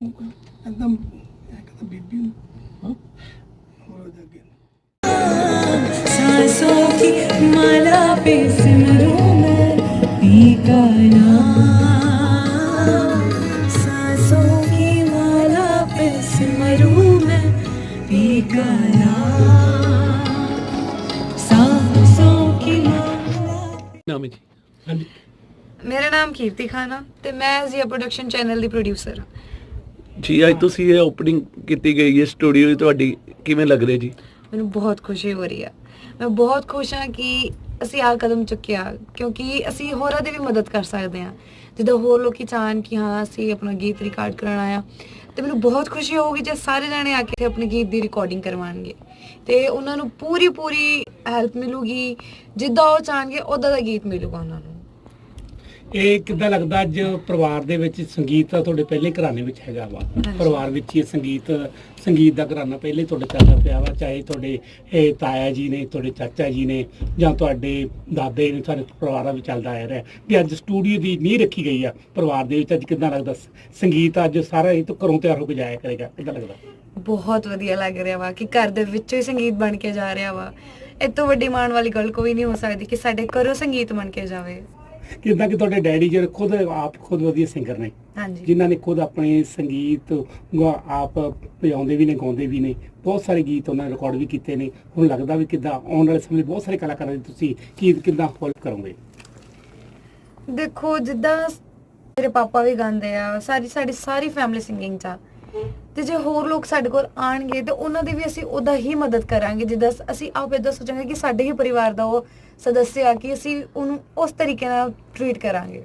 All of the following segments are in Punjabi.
एकदम एकदम बीबी हाँ? हो जाएगी सांसों की माला पे सिमरूं मैं पी का नाम सांसों की माला पे सिमरूं मैं पी का नाम सांसों की माला ਨਾਮ ਹੈ ਜੀ ਹਾਂਜੀ ਮੇਰਾ ਨਾਮ ਕੀਰਤੀ ਖਾਨਾ ਤੇ ਮੈਂ ਜ਼ੀਆ ਪ੍ਰੋਡਕਸ਼ਨ ਚੈਨਲ ਦੀ ਪ੍ਰੋਡਿਊਸਰ ਹਾਂ ਜੀ, ਅੱਜ ਤੁਸੀਂ ਇਹ ਓਪਨਿੰਗ ਕੀਤੀ ਗਈ ਹੈ ਸਟੂਡੀਓ ਤੁਹਾਡੀ ਕਿਵੇਂ ਲੱਗ ਰਿਹਾ ਜੀ? ਮੈਨੂੰ ਬਹੁਤ ਖੁਸ਼ੀ ਹੋ ਰਹੀ ਹੈ ਮੈਂ ਬਹੁਤ ਖੁਸ਼ ਹਾਂ ਕਿ ਅਸੀਂ ਆਹ ਕਦਮ ਚੁੱਕਿਆ, ਕਿਉਂਕਿ ਅਸੀਂ ਹੋਰਾਂ ਦੀ ਵੀ ਮਦਦ ਕਰ ਸਕਦੇ ਹਾਂ। ਜਿੱਦਾਂ ਹੋਰ ਲੋਕੀ ਚਾਹਣ ਕਿ ਹਾਂ, ਅਸੀਂ ਆਪਣਾ ਗੀਤ ਰਿਕਾਰਡ ਕਰਾਉਣਾ ਆ ਤੇ ਮੈਨੂੰ ਬਹੁਤ ਖੁਸ਼ੀ ਹੋਊਗੀ ਜੇ ਸਾਰੇ ਜਣੇ ਆ ਕੇ ਆਪਣੇ ਗੀਤ ਦੀ ਰਿਕਾਰਡਿੰਗ ਕਰਵਾਉਣਗੇ। ਤੇ ਉਹਨਾਂ ਨੂੰ ਪੂਰੀ ਪੂਰੀ ਹੈਲਪ ਮਿਲੂਗੀ, ਜਿੱਦਾਂ ਉਹ ਚਾਹਣਗੇ ਉਦਾਂ ਦਾ ਗੀਤ ਮਿਲੂਗਾ ਉਹਨਾਂ ਨੂੰ। ਇਹ ਕਿੱਦਾਂ ਲੱਗਦਾ ਅੱਜ ਪਰਿਵਾਰ ਦੇ ਵਿੱਚ ਸੰਗੀਤ ਤਾਂ ਤੁਹਾਡੇ ਪਹਿਲੇ ਘਰਾਣੇ ਵਿੱਚ ਹੈਗਾ ਵਾ? ਪਰਿਵਾਰ ਵਿੱਚ ਹੀ ਸੰਗੀਤ ਸੰਗੀਤ ਦਾ ਘਰਾਣਾ ਪਹਿਲੇ ਤੁਹਾਡੇ ਚੱਲਦਾ ਪਿਆ ਵਾ ਚਾਹੇ ਤੁਹਾਡੇ ਇਹ ਤਾਇਆ ਜੀ ਨੇ ਤੁਹਾਡੇ ਚਾਚਾ ਜੀ ਨੇ ਜਾਂ ਤੁਹਾਡੇ ਦਾਦੇ ਨੇ ਸਾਰੇ ਪਰਿਵਾਰਾਂ ਵਿੱਚ ਚੱਲਦਾ ਆ ਰਿਹਾ ਵੀ ਅੱਜ ਸਟੂਡੀਓ ਦੀ ਨੀਂਹ ਰੱਖੀ ਗਈ ਆ ਪਰਿਵਾਰ ਦੇ ਵਿੱਚ ਅੱਜ ਕਿੱਦਾਂ ਲੱਗਦਾ? ਸੰਗੀਤ ਅੱਜ ਸਾਰਾ ਇਹ ਤੋਂ ਘਰੋਂ ਤਿਆਰ ਹੋ ਕੇ ਜਾਇਆ ਕਰੇਗਾ ਕਿੱਦਾਂ ਲੱਗਦਾ? ਬਹੁਤ ਵਧੀਆ ਲੱਗ ਰਿਹਾ ਵਾ ਕਿ ਘਰ ਦੇ ਵਿੱਚੋਂ ਹੀ ਸੰਗੀਤ ਬਣ ਕੇ ਜਾ ਰਿਹਾ ਵਾ। ਇਹ ਤੋਂ ਵੱਡੀ ਮਾਣ ਵਾਲੀ ਗੱਲ ਕੋਈ ਨਹੀਂ ਹੋ ਸਕਦੀ ਕਿ ਸਾਡੇ ਘਰੋਂ ਸੰਗੀਤ ਬਣ ਕੇ ਜਾਵੇ। ਕਿੱਦਾਂ ਕਿ ਤੁਹਾਡੇ ਡੈਡੀ ਜਿਹੜੇ ਖੁਦ ਆਪ ਖੁਦ ਵਧੀਆ ਸਿੰਗਰ ਨੇ। ਹਾਂਜੀ। ਜਿਨ੍ਹਾਂ ਨੇ ਖੁਦ ਆਪਣੇ ਸੰਗੀਤ ਗਾ- ਆਪ ਵਜਾਉਂਦੇ ਵੀ ਨੇ ਗਾਉਂਦੇ ਵੀ ਨੇ। ਬਹੁਤ ਸਾਰੇ ਗੀਤ ਉਹਨਾਂ ਨੇ ਰਿਕਾਰਡ ਵੀ ਕੀਤੇ ਨੇ। ਹੁਣ ਲੱਗਦਾ ਵੀ ਕਿੱਦਾਂ ਆਉਣ ਵਾਲੇ ਸਮੇਂ ਬਹੁਤ ਸਾਰੇ ਕਲਾਕਾਰਾਂ ਦੀ ਤੁਸੀਂ ਕੀ ਕਿੱਦਾਂ ਹੈਲਪ ਕਰੋਗੇ? ਦੇਖੋ ਜਿੱਦਾਂ ਮੇਰੇ ਪਾਪਾ ਵੀ ਗਾਉਂਦੇ ਆ ਸਾਰੀ ਸਾਡੀ ਸਾਰੀ ਫੈਮਿਲੀ ਸਿੰਗਿੰਗ ਚ ਆ। ਤੇ ਜੇ ਹੋਰ ਲੋਕ ਸਾਡੇ ਕੋਲ ਆਣਗੇ ਤੇ ਉਹਨਾਂ ਦੀ ਵੀ ਅਸੀਂ ਉਹਦਾ ਹੀ ਮਦਦ ਕਰਾਂਗੇ ਜਿੱਦਾਂ ਅਸੀਂ ਆਪ ਇਦਾਂ ਸੋਚਾਂਗੇ ਕਿ ਸਾਡੇ ਹੀ ਪਰਿਵਾਰ ਦਾ ਉਹ ਸਦੱਸਿਆ ਆ ਕਿ ਅਸੀਂ ਉਹਨੂੰ ਉਸ ਤਰੀਕੇ ਨਾਲ ਟ੍ਰੀਟ ਕਰਾਂਗੇ।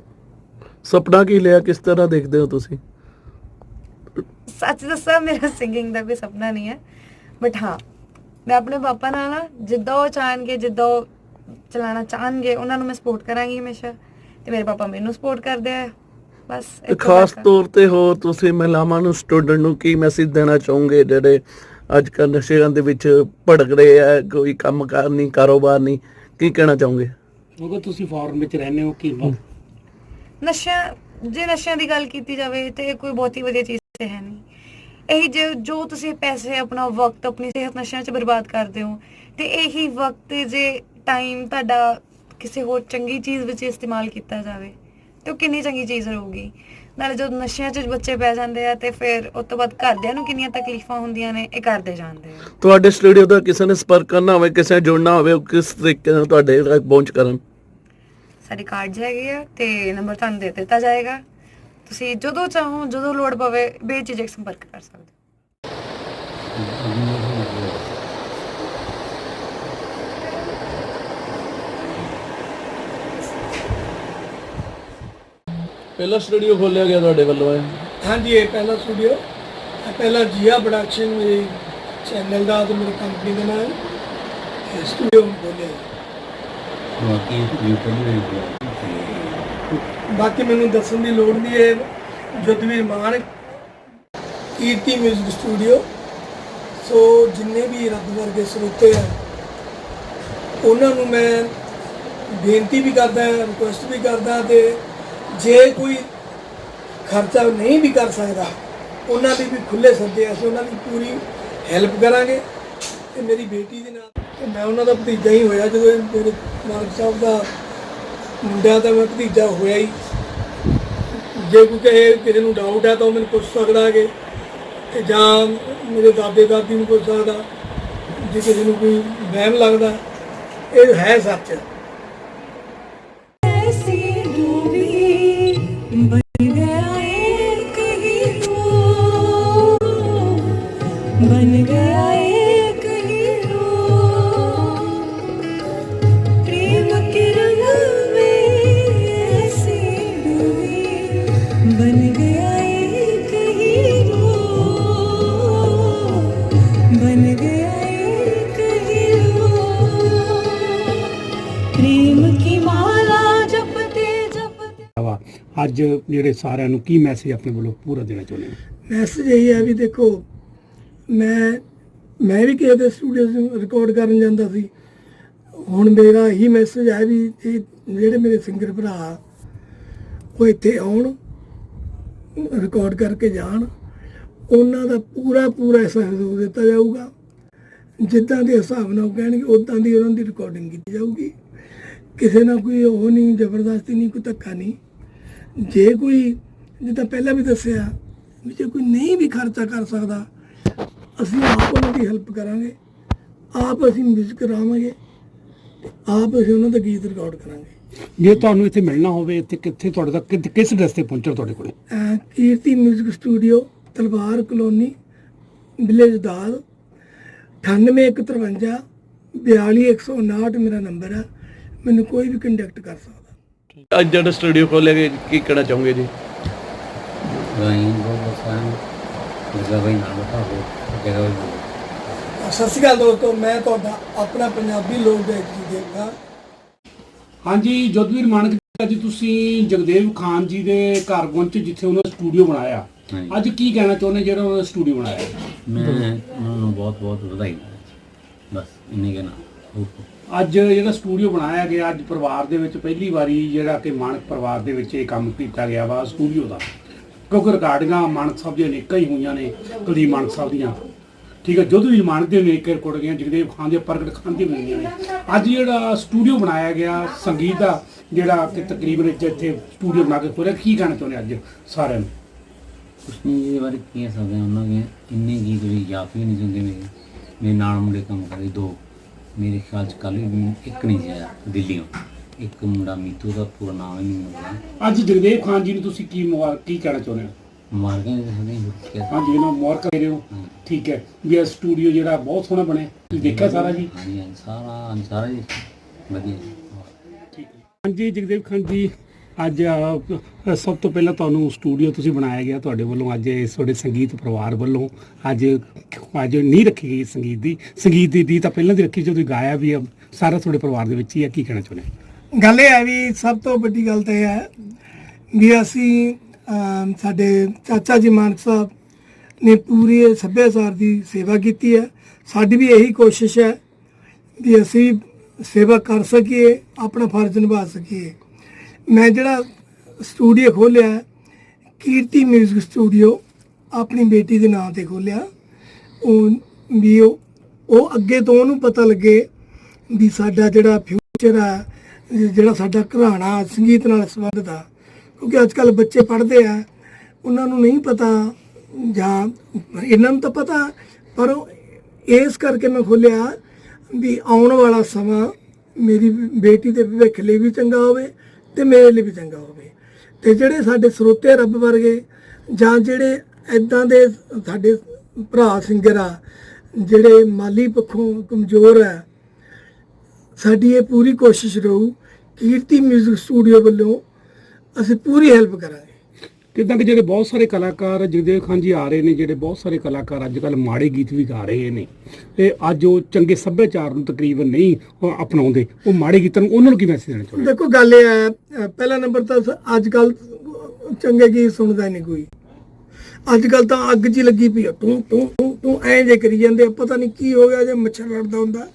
ਸੁਪਨਾ ਕੀ ਲਿਆ ਕਿਸ ਤਰ੍ਹਾਂ ਦੇਖਦੇ ਹੋ ਤੁਸੀਂ? ਸੱਚ ਦੱਸਾਂ ਮੇਰਾ ਸਿੰਗਿੰਗ ਦਾ ਕੋਈ ਸੁਪਨਾ ਨਹੀਂ ਹੈ ਬਟ ਹਾਂ ਮੈਂ ਆਪਣੇ ਪਾਪਾ ਨਾਲ ਨਾ ਜਿੱਦਾਂ ਉਹ ਚਾਹਣਗੇ ਜਿੱਦਾਂ ਉਹ ਚਲਾਣਾ ਚਾਹਣਗੇ ਉਹਨਾਂ ਨੂੰ ਮੈਂ ਸਪੋਰਟ ਕਰਾਂਗੀ ਹਮੇਸ਼ਾ ਤੇ ਮੇਰੇ ਪਾਪਾ ਮੈਨੂੰ ਸਪੋਰਟ ਕਰਦੇ ਆ। ਬਸ ਖਾਸ। ਤੌਰ ਤੇ ਹੋ ਤੁਸੀਂ ਮਹਿਲਾਵਾਂ ਨੂੰ ਸਟੂਡੈਂਟ ਨੂੰ ਕੀ ਮੈਸੇਜ ਦੇਣਾ ਚਾਹੋਗੇ? ਜਿਹੜੇ ਅੱਜ ਕੱਲ੍ਹ ਨਸ਼ਿਆਂ ਦੇ ਵਿੱਚ ਭੜਕ ਰਹੇ ਆ ਕੋਈ ਕੰਮ ਕਾਰ ਨਹੀਂ ਕਾਰੋਬਾਰ ਨਹੀਂ ਕੀ ਕਹਿਣਾ ਚਾਹੋਗੇ? ਕਿਉਂਕਿ ਤੁਸੀਂ ਫੋਰਨ ਵਿੱਚ ਰਹਿੰਦੇ ਹੋ ਕੀ ਨਸ਼ਿਆਂ ਜੇ ਨਸ਼ਿਆਂ ਦੀ ਗੱਲ ਕੀਤੀ ਜਾਵੇ ਤੇ ਇਹ ਕੋਈ ਬਹੁਤੀ ਵਧੀਆ ਚੀਜ਼ ਤੇ ਹੈ ਨਹੀਂ। ਇਹੀ ਜੇ ਜੋ ਤੁਸੀਂ ਪੈਸੇ ਆਪਣਾ ਵਕਤ ਆਪਣੀ ਸਿਹਤ ਨਸ਼ਿਆਂ 'ਚ ਬਰਬਾਦ ਕਰਦੇ ਹੋ ਤੇ ਇਹੀ ਵਕਤ ਜੇ ਟਾਈਮ ਤੁਹਾਡਾ ਕਿਸੇ ਹੋਰ ਚੰਗੀ ਚੀਜ਼ ਵਿੱਚ ਇਸਤੇਮਾਲ ਕੀਤਾ ਜਾਵੇ ਤੇ ਉਹ ਕਿੰਨੀ ਚੰਗੀ ਚੀਜ਼ ਰਹੂਗੀ। ਨਾਲੇ ਜਦੋਂ ਨਸ਼ਿਆਂ 'ਚ ਬੱਚੇ ਪੈ ਜਾਂਦੇ ਆ ਤੇ ਫਿਰ ਉਸ ਤੋਂ ਬਾਅਦ ਘਰਦਿਆਂ ਨੂੰ ਕਿੰਨੀਆਂ ਤਕਲੀਫਾਂ ਹੁੰਦੀਆਂ ਨੇ ਇਹ ਕਰਦੇ ਜਾਂਦੇ ਆ। ਤੁਹਾਡੇ ਸਟੂਡੀਓ ਦਾ ਕਿਸੇ ਨੇ ਸੰਪਰਕ ਕਰਨਾ ਹੋਵੇ ਕਿਸੇ ਨੇ ਜੁੜਨਾ ਹੋਵੇ ਉਹ ਕਿਸ ਤਰੀਕੇ ਨਾਲ ਤੁਹਾਡੇ ਤੱਕ ਪਹੁੰਚ ਕਰਨ? ਸਾਡੇ ਕਾਰਡ ਹੈਗੇ ਆ ਤੇ ਨੰਬਰ ਤੁਹਾਨੂੰ ਦੇ ਦਿੱਤਾ ਜਾਏਗਾ। ਤੁਸੀਂ ਜਦੋਂ ਚਾਹੋ ਜਦੋਂ ਲੋੜ ਪਵੇ ਬੇਝਿਜਕ ਸੰਪਰਕ ਕਰ ਸਕਦੇ ਹੋ। ਪਹਿਲਾ ਸਟੂਡੀਓ ਖੋਲਿਆ ਗਿਆ ਤੁਹਾਡੇ ਵੱਲੋਂ ਹੈ ਹਾਂਜੀ ਇਹ ਪਹਿਲਾ ਸਟੂਡੀਓ। ਇਹ ਪਹਿਲਾ ਜੀਆ ਪ੍ਰੋਡਕਸ਼ਨ ਮੇਰੇ ਚੈਨਲ ਦਾ ਤੇ ਮੇਰੀ ਕੰਪਨੀ ਦਾ ਨਾਮ ਹੈ ਸਟੂਡੀਓ ਬੋਲੇ ਬਾਕੀ ਮੈਨੂੰ ਦੱਸਣ ਦੀ ਲੋੜ ਨਹੀਂ ਹੈ Jadveer Maan Kirti music studio so ਜਿੰਨੇ ਵੀ ਰੱਬ ਵਰਗੇ ਸਰੋਤੇ ਆ ਉਹਨਾਂ ਨੂੰ ਮੈਂ ਬੇਨਤੀ ਵੀ ਕਰਦਾ ਰਿਕੁਐਸਟ ਵੀ ਕਰਦਾ ਤੇ ਜੇ ਕੋਈ ਖਰਚਾ ਨਹੀਂ ਵੀ ਕਰ ਸਕਦਾ, ਉਹਨਾਂ ਦੀ ਵੀ ਖੁੱਲੇ ਸੱਦੇ ਅਸੀਂ ਉਹਨਾਂ ਦੀ ਪੂਰੀ ਹੈਲਪ ਕਰਾਂਗੇ। ਤੇ ਮੇਰੀ ਬੇਟੀ ਦੇ ਨਾਲ, ਤੇ ਮੈਂ ਉਹਨਾਂ ਦਾ ਭਤੀਜਾ ਹੀ ਹੋਇਆ, ਜਦੋਂ ਮੇਰੇ ਮਾਲਕ ਸਾਹਿਬ ਦਾ ਮੁੰਡਾ ਤਾਂ ਮੈਂ ਭਤੀਜਾ ਹੋਇਆ ਹੀ। ਜੇ ਕੋਈ ਕਹੇ ਕਿਸੇ ਨੂੰ ਡਾਊਟ ਹੈ ਤਾਂ ਉਹ ਮੈਨੂੰ ਪੁੱਛ ਸਕਦਾ ਕਿ ਜਾਂ ਮੇਰੇ ਦਾਦੇ ਦਾਦੀ ਨੂੰ ਪੁੱਛ ਸਕਦਾ, ਜੇ ਕਿਸੇ ਨੂੰ ਕੋਈ ਵਹਿਮ ਲੱਗਦਾ। ਇਹ ਹੈ ਸੱਚ। ਅੱਜ ਜਿਹੜੇ ਸਾਰਿਆਂ ਨੂੰ ਕੀ ਮੈਸੇਜ ਆਪਣੇ ਵੱਲੋਂ ਪੂਰਾ ਦੇਣਾ ਚਾਹੁੰਦੇ ਹੋ ਮੈਸੇਜ ਇਹ ਹੈ ਵੀ ਦੇਖੋ ਮੈਂ ਮੈਂ ਵੀ ਕਿਸੇ ਦੇ ਸਟੂਡੀਓ 'ਚ ਰਿਕਾਰਡ ਕਰਨ ਜਾਂਦਾ ਸੀ ਹੁਣ ਮੇਰਾ ਇਹੀ ਮੈਸੇਜ ਹੈ ਵੀ ਇਹ ਜਿਹੜੇ ਮੇਰੇ ਸਿੰਗਰ ਭਰਾ ਉਹ ਇੱਥੇ ਆਉਣ ਰਿਕਾਰਡ ਕਰਕੇ ਜਾਣ, ਉਹਨਾਂ ਦਾ ਪੂਰਾ ਪੂਰਾ ਸਹਿਯੋਗ ਦਿੱਤਾ ਜਾਊਗਾ। ਜਿੱਦਾਂ ਦੇ ਹਿਸਾਬ ਨਾਲ ਉਹ ਕਹਿਣਗੇ ਉਦਾਂ ਦੀ ਉਹਨਾਂ ਦੀ ਰਿਕਾਰਡਿੰਗ ਕੀਤੀ ਜਾਊਗੀ। ਕਿਸੇ ਨਾਲ ਕੋਈ ਉਹ ਨਹੀਂ, ਜ਼ਬਰਦਸਤੀ ਨਹੀਂ, ਕੋਈ ਧੱਕਾ ਨਹੀਂ। ਜੇ ਕੋਈ, ਜਿੱਦਾਂ ਪਹਿਲਾਂ ਵੀ ਦੱਸਿਆ ਵੀ ਜੇ ਕੋਈ ਨਹੀਂ ਵੀ ਖਰਚਾ ਕਰ ਸਕਦਾ, ਅਸੀਂ ਆਪ ਉਹਨਾਂ ਦੀ ਹੈਲਪ ਕਰਾਂਗੇ। ਆਪ ਅਸੀਂ ਮਿਊਜ਼ਿਕ ਕਰਾਵਾਂਗੇ ਆਪ ਅਸੀਂ ਉਹਨਾਂ ਦਾ ਗੀਤ ਰਿਕਾਰਡ ਕਰਾਂਗੇ। ਜੇ ਤੁਹਾਨੂੰ ਇੱਥੇ ਮਿਲਣਾ ਹੋਵੇ ਇੱਥੇ ਕਿੱਥੇ ਤੁਹਾਡੇ ਤੱਕ ਕਿਸ ਐਡਰੈਸ ਤੇ ਪਹੁੰਚਣਾ ਤੁਹਾਡੇ ਕੋਲੇ? ਅਹ Kirti music studio Talwar colony village ਦਾਲ 9853 42159 ਮੇਰਾ ਨੰਬਰ ਹੈ ਮੈਨੂੰ ਕੋਈ ਵੀ ਕੰਟੈਕਟ ਕਰ ਸਕਦਾ। ਅੱਜ ਜਿਹੜਾ ਸਟੂਡੀਓ ਖੋਲ੍ਹਿਆ ਕੀ ਕਹਿਣਾ ਚਾਹੋਗੇ ਜੀ? ਗਾਈਂ ਬਹੁਤ ਬਹੁਤ ਸਾਰਾ ਜਗ੍ਹਾ ਬਈ ਨਾਲ ਬਤਾ ਹੋ ਜਗ੍ਹਾ ਬਈ ਸਤਿ ਸ਼੍ਰੀ ਅਕਾਲ ਦੋਸਤੋ ਮੈਂ ਤੁਹਾਡਾ ਆਪਣਾ ਪੰਜਾਬੀ ਲੋਕ ਗਾਇਕ ਜੀ ਦੇਵਗਾ ਹਾਂਜੀ ਜੋਧਵੀਰ ਮਾਨਕ ਜੀ, ਅੱਜ ਤੁਸੀਂ ਜਗਦੇਵ ਖਾਨ ਜੀ ਦੇ ਘਰ ਪਹੁੰਚੇ ਜਿੱਥੇ ਉਹਨਾਂ ਨੇ ਸਟੂਡੀਓ ਬਣਾਇਆ। ਅੱਜ ਕੀ ਕਹਿਣਾ ਚਾਹੁੰਦੇ ਜਿਹੜਾ ਉਹਨਾਂ ਨੇ ਸਟੂਡੀਓ ਬਣਾਇਆ? ਮੈਂ ਉਹਨਾਂ ਨੂੰ ਬਹੁਤ ਬਹੁਤ ਵਧਾਈ ਦਿੰਦਾ। ਬਸ ਇੰਨੇ ਕਹਿਣਾ ਅੱਜ ਜਿਹੜਾ ਸਟੂਡੀਓ ਬਣਾਇਆ ਗਿਆ ਅੱਜ ਪਰਿਵਾਰ ਦੇ ਵਿੱਚ ਪਹਿਲੀ ਵਾਰੀ ਜਿਹੜਾ ਕਿ ਮਾਨਕ ਪਰਿਵਾਰ ਦੇ ਵਿੱਚ ਇਹ ਕੰਮ ਕੀਤਾ ਗਿਆ ਵਾ ਸਟੂਡੀਓ ਦਾ। ਕਿਉਂਕਿ ਰਿਕਾਰਡਿੰਗਾਂ ਮਾਨਕ ਸਾਹਿਬ ਦੀਆਂ ਅਨੇਕਾਂ ਹੀ ਹੋਈਆਂ ਨੇ ਕੁਲਦੀਪ ਮਾਨਕ ਸਾਹਿਬ ਦੀਆਂ। ਠੀਕ ਹੈ ਜਦੋਂ ਵੀ ਮਾਨਕ ਦੇ ਅਨੇਕ ਰਿਕਾਰਡ ਗਈਆਂ ਜਗਦੇਵ ਖਾਨ ਦੇ ਪ੍ਰਗਟ ਖਾਨ ਦੀ ਹੋਈਆਂ ਨੇ। ਅੱਜ ਜਿਹੜਾ ਸਟੂਡੀਓ ਬਣਾਇਆ ਗਿਆ ਸੰਗੀਤ ਦਾ ਜਿਹੜਾ ਕਿ ਤਕਰੀਬਨ ਇੱਥੇ ਸਟੂਡੀਓ ਬਣਾ ਕੇ ਖੋਲਿਆ ਕੀ ਕਹਿਣਾ ਚਾਹੁੰਦੇ ਅੱਜ ਸਾਰਿਆਂ ਨੂੰ? ਕੁਛ ਨਹੀਂ ਜਿਹਦੇ ਬਾਰੇ ਕੀ ਕਹਿ ਸਕਦੇ ਹਾਂ ਉਹਨਾਂ ਦੇ ਇੰਨੇ ਗੀਤ ਵੀ ਯਾਦ ਵੀ ਨਹੀਂ ਹੁੰਦੇ ਮੇਰੇ। ਮੇਰੇ ਨਾਲ ਮੁੰਡੇ ਕੰਮ ਕਰਦੇ ਦੋ। ਮੇਰੇ ਖਿਆਲ ਚ ਕੱਲ ਵੀ ਇੱਕ ਨਹੀਂ ਸੀ ਆਇਆ ਦਿੱਲੀੋਂ ਇੱਕ ਮੁੰਡਾ ਮੀਤੂ ਦਾ ਪੂਰਾ ਨਾਮ ਹੀ ਨਹੀਂ ਮਿਲਦਾ ਅੱਜ ਜਗਦੇਵ ਖਾਨ ਜੀ ਨੂੰ ਤੁਸੀਂ ਕੀ ਮੁਬਾਰਕ ਕੀ ਕਹਿਣਾ ਚਾਹੁੰਦੇ ਹੋ? ਮਾਰ ਕੇ ਸਕਦੇ ਹਾਂ ਇਹਨਾਂ ਨੂੰ ਮੁਬਾਰਕ ਦੇ ਰਹੇ ਹੋ ਠੀਕ ਹੈ। ਵੀ ਇਹ ਸਟੂਡੀਓ ਜਿਹੜਾ ਬਹੁਤ ਸੋਹਣਾ ਬਣਿਆ। ਤੁਸੀਂ ਦੇਖਿਆ ਸਾਰਾ ਜੀ? ਹਾਂਜੀ ਹਾਂਜੀ ਸਾਰਾ ਸਾਰਾ ਜੀ ਵਧੀਆ ਜੀ। ਠੀਕ ਹੈ। ਹਾਂਜੀ ਜਗਦੇਵ ਖਾਨ ਜੀ ਅੱਜ ਅ, ਸਭ ਤੋਂ ਪਹਿਲਾਂ ਤੁਹਾਨੂੰ ਸਟੂਡੀਓ ਤੁਸੀਂ ਬਣਾਇਆ ਗਿਆ ਤੁਹਾਡੇ ਵੱਲੋਂ ਅੱਜ ਇਸ ਤੁਹਾਡੇ ਸੰਗੀਤ ਪਰਿਵਾਰ ਵੱਲੋਂ। ਅੱਜ ਅੱਜ ਨਹੀਂ ਰੱਖੀ ਗਈ ਸੰਗੀਤ ਦੀ। ਸੰਗੀਤ ਦੀ ਦੀ ਤਾਂ ਪਹਿਲਾਂ ਦੀ ਰੱਖੀ ਜਦੋਂ ਤੁਸੀਂ ਗਾਇਆ ਵੀ ਆ ਸਾਰਾ ਤੁਹਾਡੇ ਪਰਿਵਾਰ ਦੇ ਵਿੱਚ ਹੀ ਆ ਕੀ ਕਹਿਣਾ ਚਾਹੁੰਦੇ? ਗੱਲ ਇਹ ਹੈ ਵੀ ਸਭ ਤੋਂ ਵੱਡੀ ਗੱਲ ਤਾਂ ਇਹ ਹੈ ਵੀ ਅਸੀਂ ਸਾਡੇ ਚਾਚਾ ਜੀ ਮਾਨਕ ਸਾਹਿਬ ਨੇ ਪੂਰੀ ਸੱਭਿਆਚਾਰ ਦੀ ਸੇਵਾ ਕੀਤੀ ਹੈ। ਸਾਡੀ ਵੀ ਇਹੀ ਕੋਸ਼ਿਸ਼ ਹੈ ਵੀ ਅਸੀਂ ਸੇਵਾ ਕਰ ਸਕੀਏ, ਆਪਣਾ ਫਰਜ਼ ਨਿਭਾ ਸਕੀਏ। ਮੈਂ ਜਿਹੜਾ ਸਟੂਡੀਓ ਖੋਲਿਆ ਕੀਰਤੀ ਮਿਊਜ਼ਿਕ ਸਟੂਡੀਓ ਆਪਣੀ ਬੇਟੀ ਦੇ ਨਾਂ ਤੇ ਖੋਲਿਆ ਉਹ ਵੀ ਉਹ ਅੱਗੇ ਤੋਂ ਉਹਨੂੰ ਪਤਾ ਲੱਗੇ ਵੀ ਸਾਡਾ ਜਿਹੜਾ ਫਿਊਚਰ ਆ ਜਿਹੜਾ ਸਾਡਾ ਘਰਾਣਾ ਸੰਗੀਤ ਨਾਲ ਸੰਬੰਧਿਤ ਆ ਕਿਉਂਕਿ ਅੱਜ ਕੱਲ ਬੱਚੇ ਪੜ੍ਹਦੇ ਆ, ਉਹਨਾਂ ਨੂੰ ਨਹੀਂ ਪਤਾ ਜਾਂ ਇਹਨਾਂ ਨੂੰ ਤਾਂ ਪਤਾ, ਪਰ ਇਸ ਕਰਕੇ ਮੈਂ ਖੋਲਿਆ ਵੀ ਆਉਣ ਵਾਲਾ ਸਮਾਂ ਮੇਰੀ ਬੇਟੀ ਦੇ ਭਵਿੱਖ ਲਈ ਵੀ ਚੰਗਾ ਹੋਵੇ ਤੇ ਮੇਰੇ ਲਈ ਵੀ ਚੰਗਾ ਹੋਵੇ। ਤੇ ਜਿਹੜੇ ਸਾਡੇ ਸਰੋਤੇ ਰੱਬ ਵਰਗੇ ਜਾਂ ਜਿਹੜੇ ਐਦਾਂ ਦੇ ਸਾਡੇ ਭਰਾ ਸਿੰਗਰ ਆ, ਜਿਹੜੇ ਮਾਲੀ ਪੱਖੋਂ ਕਮਜ਼ੋਰ ਆ, ਸਾਡੀ ਇਹ ਪੂਰੀ ਕੋਸ਼ਿਸ਼ ਰਹੂ, ਕੀਰਤੀ 뮤직 ਸਟੂਡੀਓ ਵੱਲੋਂ ਅਸੀਂ ਪੂਰੀ ਹੈਲਪ ਕਰਾਂਗੇ। ਕਿਦਾਂ ਕਿ ਜਿਹੜੇ ਬਹੁਤ ਸਾਰੇ ਕਲਾਕਾਰ ਜਗਦੇਵ ਖਾਨ ਜੀ ਆ ਰਹੇ ਨੇ ਜਿਹੜੇ ਬਹੁਤ ਸਾਰੇ ਕਲਾਕਾਰ ਅੱਜ ਕੱਲ ਮਾੜੇ ਗੀਤ ਵੀ ਗਾ ਰਹੇ ਨੇ ਤੇ ਅੱਜ ਉਹ ਚੰਗੇ ਸੱਭਿਆਚਾਰ ਨੂੰ ਤਕਰੀਬਨ ਨਹੀਂ ਉਹ ਅਪਣਾਉਂਦੇ ਉਹ ਮਾੜੇ ਗੀਤਾਂ ਨੂੰ ਉਹਨਾਂ ਨੂੰ ਕੀ ਮੈਸੇਜ ਦੇਣਾ ਚਾਹੁੰਦੇ? ਦੇਖੋ ਗੱਲ ਇਹ ਹੈ ਪਹਿਲਾ ਨੰਬਰ ਤਾਂ ਅੱਜ ਕੱਲ ਚੰਗੇ ਗੀਤ ਸੁਣਦਾ ਨਹੀਂ ਕੋਈ। ਅੱਜ ਕੱਲ ਤਾਂ ਅੱਗ 'ਚ ਲੱਗੀ ਪਈ ਟੂੰ ਟੂੰ ਟੂੰ ਟੂੰ ਐਂ ਜੇ ਕਰੀ ਜਾਂਦੇ ਪਤਾ ਨਹੀਂ ਕੀ ਹੋ ਗਿਆ ਜੇ ਮੱਛਰ ਲੜਦਾ ਹੁੰਦਾ।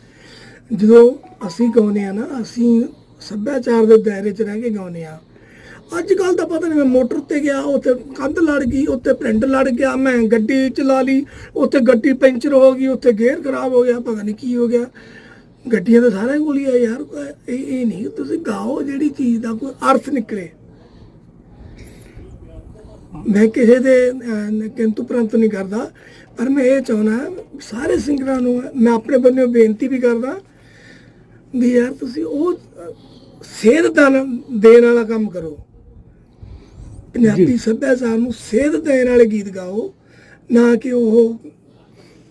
ਜਦੋਂ ਅਸੀਂ ਗਾਉਂਦੇ ਆ ਨਾ ਅਸੀਂ ਸੱਭਿਆਚਾਰ ਦੇ ਦਾਇਰੇ 'ਚ ਰਹਿ ਕੇ ਗਾਉਂਦੇ ਆ ਅੱਜ ਕੱਲ ਤਾਂ ਪਤਾ ਨਹੀਂ ਮੈਂ ਮੋਟਰ ਤੇ ਗਿਆ ਉੱਥੇ ਕੰਧ ਲੜ ਗਈ ਉੱਥੇ ਪ੍ਰਿੰਟ ਲੜ ਗਿਆ ਮੈਂ ਗੱਡੀ ਚਲਾ ਲਈ ਉੱਥੇ ਗੱਡੀ ਪੈਂਚਰ ਹੋ ਗਈ ਉੱਥੇ ਗੇਅਰ ਖਰਾਬ ਹੋ ਗਿਆ ਪਤਾ ਨਹੀਂ ਕੀ ਹੋ ਗਿਆ। ਗੱਡੀਆਂ ਤਾਂ ਸਾਰਿਆਂ ਕੋਲ ਹੀ ਆ ਯਾਰ ਇਹ ਇਹ ਨਹੀਂ ਤੁਸੀਂ ਗਾਓ ਜਿਹੜੀ ਚੀਜ਼ ਦਾ ਕੋਈ ਅਰਥ ਨਿਕਲੇ। ਮੈਂ ਕਿਸੇ ਦੇ ਕਿੰਤੂ ਪ੍ਰੰਤੂ ਨਹੀਂ ਕਰਦਾ ਪਰ ਮੈਂ ਇਹ ਚਾਹੁੰਦਾ ਸਾਰੇ ਸਿੰਗਰਾਂ ਨੂੰ ਮੈਂ ਆਪਣੇ ਬੰਨਿਓ ਬੇਨਤੀ ਵੀ ਕਰਦਾ ਵੀ ਯਾਰ ਤੁਸੀਂ ਉਹ ਅਹ, ਦਾਨ ਦੇਣ ਵਾਲਾ ਕੰਮ ਕਰੋ। ਪੰਜਾਬੀ ਸੱਭਿਆਚਾਰ ਨੂੰ ਸੇਧ ਦੇਣ ਵਾਲੇ ਗੀਤ ਗਾਓ ਨਾ ਕਿ ਉਹ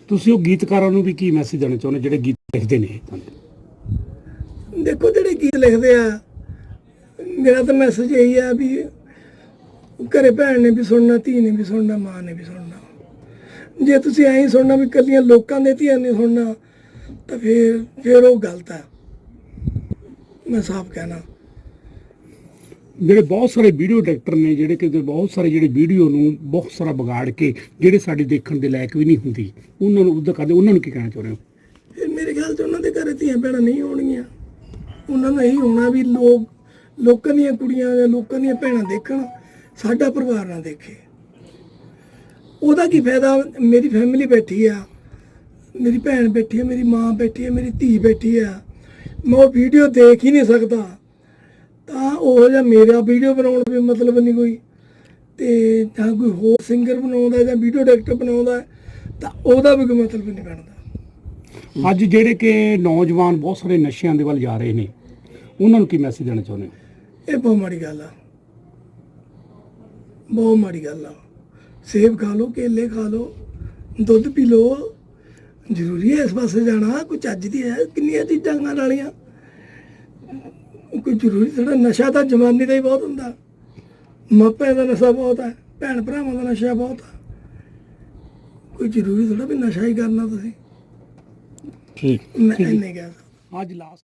ਤੁਸੀਂ ਉਹ ਗੀਤਕਾਰਾਂ ਨੂੰ ਵੀ ਕੀ ਮੈਸੇਜ ਦੇਣਾ ਚਾਹੁੰਦੇ ਜਿਹੜੇ ਗੀਤ ਲਿਖਦੇ ਨੇ ਦੇਖੋ ਜਿਹੜੇ ਗੀਤ ਲਿਖਦੇ ਆ ਮੇਰਾ ਤਾਂ ਮੈਸੇਜ ਇਹੀ ਆ ਵੀ ਘਰੇ ਭੈਣ ਨੇ ਵੀ ਸੁਣਨਾ ਧੀ ਨੇ ਵੀ ਸੁਣਨਾ ਮਾਂ ਨੇ ਵੀ ਸੁਣਨਾ। ਜੇ ਤੁਸੀਂ ਐਂ ਸੁਣਨਾ ਵੀ ਕੱਲੀਆਂ ਲੋਕਾਂ ਦੇ ਧੀਆਂ ਨੇ ਸੁਣਨਾ ਤਾਂ ਫਿਰ ਫਿਰ ਉਹ ਗਲਤ ਆ। ਮੈਂ ਸਾਫ਼ ਕਹਿਣਾ। ਜਿਹੜੇ ਬਹੁਤ ਸਾਰੇ ਵੀਡੀਓ ਡਾਇਰੈਕਟਰ ਨੇ, ਜਿਹੜੇ ਕਿ ਬਹੁਤ ਸਾਰੇ ਜਿਹੜੇ ਵੀਡੀਓ ਨੂੰ ਬਹੁਤ ਸਾਰਾ ਵਿਗਾੜ ਕੇ ਜਿਹੜੇ ਸਾਡੇ ਦੇਖਣ ਦੇ ਲਾਇਕ ਵੀ ਨਹੀਂ ਹੁੰਦੀ। ਉਹਨਾਂ ਨੂੰ ਉਦੋਂ ਕਰਦੇ, ਉਹਨਾਂ ਨੂੰ ਕੀ ਕਹਿਣਾ ਚਾਹੁੰਦੇ ਹੋ? ਫਿਰ ਮੇਰੇ ਖਿਆਲ 'ਚ ਉਹਨਾਂ ਦੇ ਘਰੇ ਧੀਆਂ ਭੈਣਾਂ ਨਹੀਂ ਹੋਣਗੀਆਂ। ਉਹਨਾਂ ਨੂੰ ਇਹੀ ਹੋਣਾ ਵੀ ਲੋਕ, ਲੋਕਾਂ ਦੀਆਂ ਕੁੜੀਆਂ ਜਾਂ ਲੋਕਾਂ ਦੀਆਂ ਭੈਣਾਂ ਦੇਖਣ, ਸਾਡਾ ਪਰਿਵਾਰ ਨਾ ਦੇਖੇ। ਉਹਦਾ ਕੀ ਫਾਇਦਾ? ਮੇਰੀ ਫੈਮਿਲੀ ਬੈਠੀ ਆ, ਮੇਰੀ ਭੈਣ ਬੈਠੀ ਆ, ਮੇਰੀ ਮਾਂ ਬੈਠੀ ਹੈ ਮੇਰੀ ਧੀ ਬੈਠੀ ਆ। ਮੈਂ ਉਹ ਵੀਡੀਓ ਦੇਖ ਹੀ ਨਹੀਂ ਸਕਦਾ। ਤਾਂ ਉਹ ਜਿਹਾ ਮੇਰਾ ਵੀਡੀਓ ਬਣਾਉਣ ਦਾ ਵੀ ਮਤਲਬ ਨਹੀਂ ਕੋਈ। ਤੇ ਜਾਂ ਕੋਈ ਹੋਰ ਸਿੰਗਰ ਬਣਾਉਂਦਾ ਜਾਂ ਵੀਡੀਓ ਡਾਇਰੈਕਟਰ ਬਣਾਉਂਦਾ ਤਾਂ ਉਹਦਾ ਵੀ ਕੋਈ ਮਤਲਬ ਨਹੀਂ ਬਣਦਾ। ਅੱਜ ਜਿਹੜੇ ਕਿ ਨੌਜਵਾਨ ਬਹੁਤ ਸਾਰੇ ਨਸ਼ਿਆਂ ਦੇ ਵੱਲ ਜਾ ਰਹੇ ਨੇ ਉਹਨਾਂ ਨੂੰ ਕੀ ਮੈਸੇਜ ਦੇਣਾ ਚਾਹੁੰਦੇ ਹੋ? ਇਹ ਬਹੁਤ ਮਾੜੀ ਗੱਲ ਆ। ਬਹੁਤ ਮਾੜੀ ਗੱਲ ਆ। ਸੇਬ ਖਾ ਲਓ ਕੇਲੇ ਖਾ ਲਓ ਦੁੱਧ ਪੀ ਲਓ। ਜ਼ਰੂਰੀ ਹੈ ਇਸ ਪਾਸੇ ਜਾਣਾ ਕੋਈ ਚੱਜ ਦੀ ਹੈ ਕਿੰਨੀਆਂ ਚੀਜ਼ਾਂ ਖਾਣ ਵਾਲੀਆਂ। ਕੋਈ ਜ਼ਰੂਰੀ ਥੋੜਾ ਨਸ਼ਾ ਤਾਂ ਜਵਾਨੀ ਦਾ ਹੀ ਬਹੁਤ ਹੁੰਦਾ। ਮਾਪਿਆਂ ਦਾ ਨਸ਼ਾ ਬਹੁਤ ਹੈ ਭੈਣ ਭਰਾਵਾਂ ਦਾ ਨਸ਼ਾ ਬਹੁਤ ਹੈ। ਕੋਈ ਜ਼ਰੂਰੀ ਥੋੜਾ ਵੀ ਨਸ਼ਾ ਹੀ ਕਰਨਾ ਤੁਸੀਂ। ਠੀਕ ਮੈਂ ਇੰਨੇ ਕਹਿ ਸਕਦਾ। ਅੱਜ ਲਾਸਟ